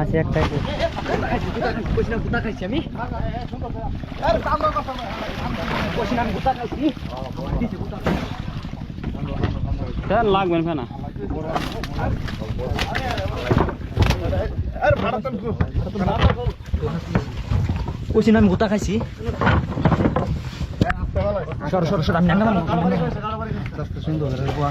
আছে একটাই তো। ফ্যান লাগবে না ফ্যান কইছি না আমি গোটা খাইছি সর সর সর আমি নাঙ্গা সুন্দর বুয়া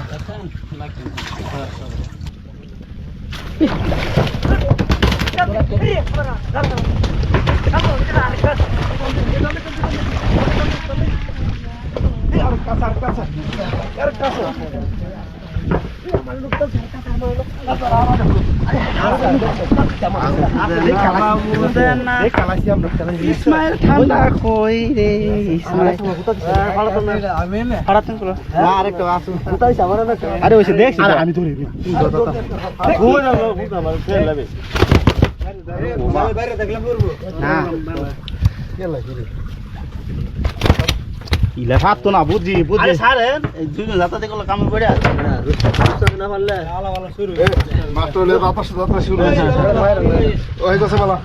ইসমাইল ঠান্ডা কই রে? ইসমাইল আরে দেখছি আমি ধরি না। ইলা ভাত তো না বুঝি বুঝি আরে সারেন এই দুইজন যাতাতে গুলো কামে পড়ে আছে মাস্টার লে বাতাস যাত্রা শুরু হয়েছে ওই গেছে বলা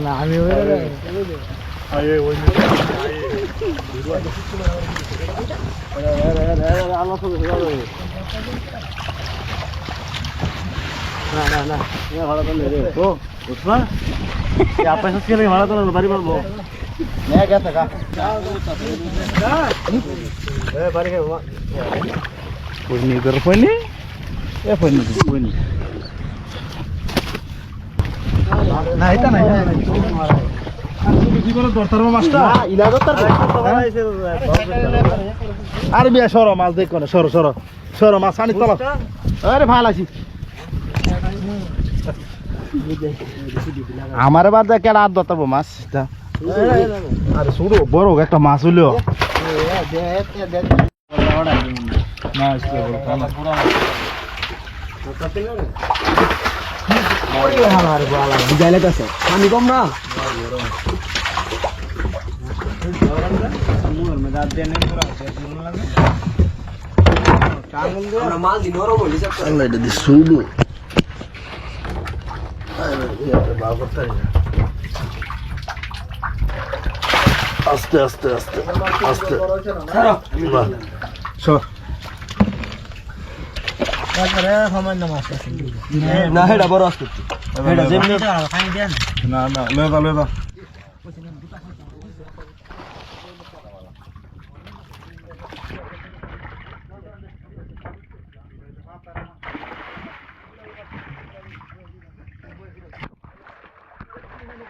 না আমি বাড়ি বলব নে গেছে কা এ বাড়ি কে পনি কর পনি এ পনি পনি না এটা না কি করে দরতার মাছটা ইলা দত্তর আরে বিয়া সরো মাছ দেখ সরো সরো সরো মাছ আনি তলা আরে ভালো আছি আমার এবার দেখ আর দতাবো মাছ আরে শুরু বড় একটা মাছ হইল। বুঝাইলে তো পানি কম না আল্লাহ এটা শুরু। আস্তে আস্তে আস্তে আস্তে সর না হেডা বড়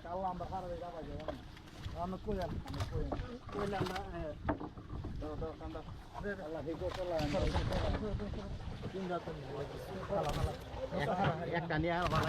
আসছে এটা যেমনি না না লেদা লেদা আরে কোস্টান কোস্টান আরে কোস্টান কোস্টান না খালি একটা নিয়ে ভালো